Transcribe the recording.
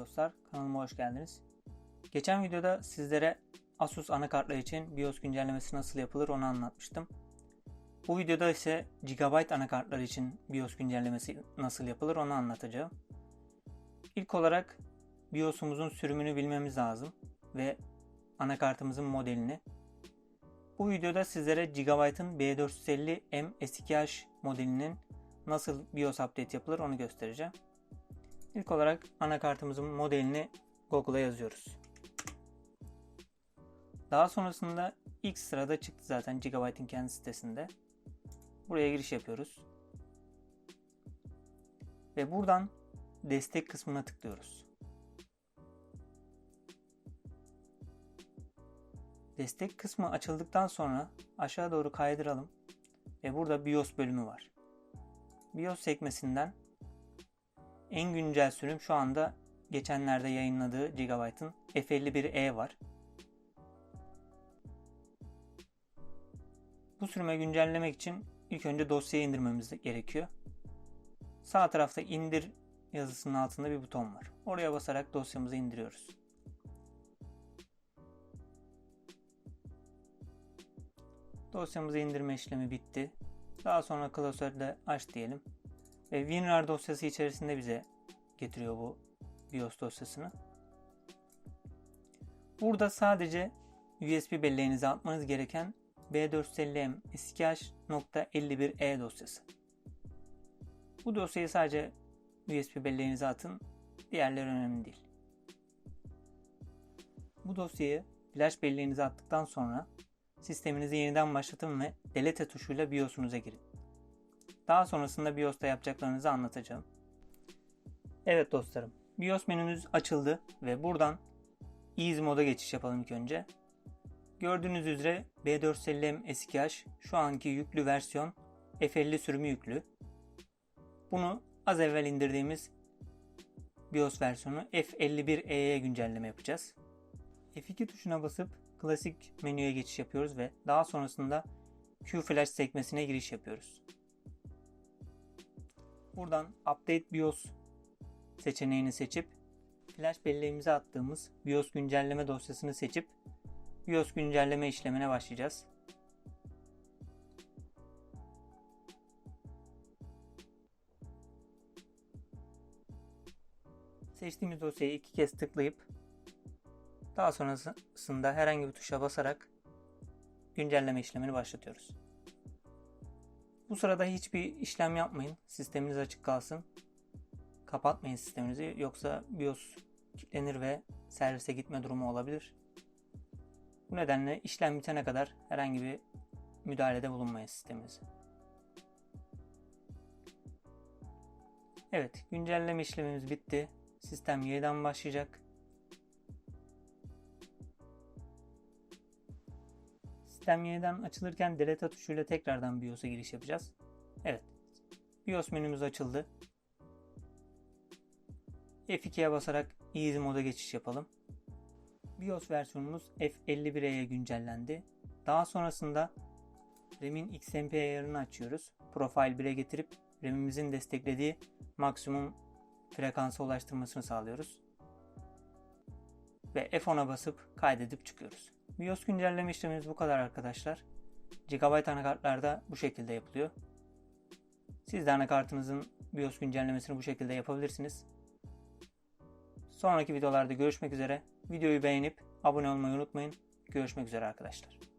dostlar, kanalıma hoş geldiniz. Geçen videoda sizlere Asus anakartlar için BIOS güncellemesi nasıl yapılır onu anlatmıştım. Bu videoda ise GB anakartlar için BIOS güncellemesi nasıl yapılır onu anlatacağım. İlk olarak BIOS'umuzun sürümünü bilmemiz lazım ve anakartımızın modelini. Bu videoda sizlere Gigabyte'ın B450M S2H modelinin nasıl BIOS update yapılır onu göstereceğim. İlk olarak anakartımızın modelini Google'a yazıyoruz. Daha sonrasında ilk sırada çıktı zaten Gigabyte'in kendi sitesinde. Buraya giriş yapıyoruz. Ve buradan destek kısmına tıklıyoruz. Destek kısmı açıldıktan sonra aşağı doğru kaydıralım ve burada BIOS bölümü var. BIOS sekmesinden en güncel sürüm şu anda geçenlerde yayınladığı Gigabyte'ın F51e var. Bu sürüme güncellemek için ilk önce dosyayı indirmemiz gerekiyor. Sağ tarafta indir yazısının altında bir buton var. Oraya basarak dosyamızı indiriyoruz. Dosyamızı indirme işlemi bitti. Daha sonra klasörde aç diyelim. Ve WinRAR dosyası içerisinde bize getiriyor bu BIOS dosyasını. Burada sadece USB belleğinize atmanız gereken B450M SKH.51e dosyası. Bu dosyayı sadece USB belleğinize atın. Diğerleri önemli değil. Bu dosyayı flash belleğinize attıktan sonra sisteminizi yeniden başlatın ve delete tuşuyla BIOS'unuza girin. Daha sonrasında BIOS'ta yapacaklarınızı anlatacağım. Evet dostlarım, BIOS menümüz açıldı ve buradan Easy moda geçiş yapalım ilk önce. Gördüğünüz üzere B450M SKH şu anki yüklü versiyon F50 sürümü yüklü. Bunu az evvel indirdiğimiz BIOS versiyonu F51e'ye güncelleme yapacağız. F2 tuşuna basıp klasik menüye geçiş yapıyoruz ve daha sonrasında Q Flash sekmesine giriş yapıyoruz. Buradan Update BIOS seçeneğini seçip flash belleğimize attığımız BIOS güncelleme dosyasını seçip BIOS güncelleme işlemine başlayacağız. Seçtiğimiz dosyayı iki kez tıklayıp daha sonrasında herhangi bir tuşa basarak güncelleme işlemini başlatıyoruz. Bu sırada hiçbir işlem yapmayın. Sisteminiz açık kalsın. Kapatmayın sisteminizi yoksa BIOS kilitlenir ve servise gitme durumu olabilir. Bu nedenle işlem bitene kadar herhangi bir müdahalede bulunmayın sisteminize. Evet, güncelleme işlemimiz bitti. Sistem yeniden başlayacak. Sistem yeniden açılırken delete tuşuyla tekrardan BIOS'a giriş yapacağız. Evet. BIOS menümüz açıldı. F2'ye basarak Easy moda geçiş yapalım. BIOS versiyonumuz F51'e güncellendi. Daha sonrasında RAM'in XMP ayarını açıyoruz. Profile 1'e getirip RAM'imizin desteklediği maksimum frekansa ulaştırmasını sağlıyoruz. Ve F10'a basıp kaydedip çıkıyoruz. BIOS güncelleme işlemimiz bu kadar arkadaşlar. Gigabyte anakartlarda bu şekilde yapılıyor. Siz de anakartınızın BIOS güncellemesini bu şekilde yapabilirsiniz. Sonraki videolarda görüşmek üzere. Videoyu beğenip abone olmayı unutmayın. Görüşmek üzere arkadaşlar.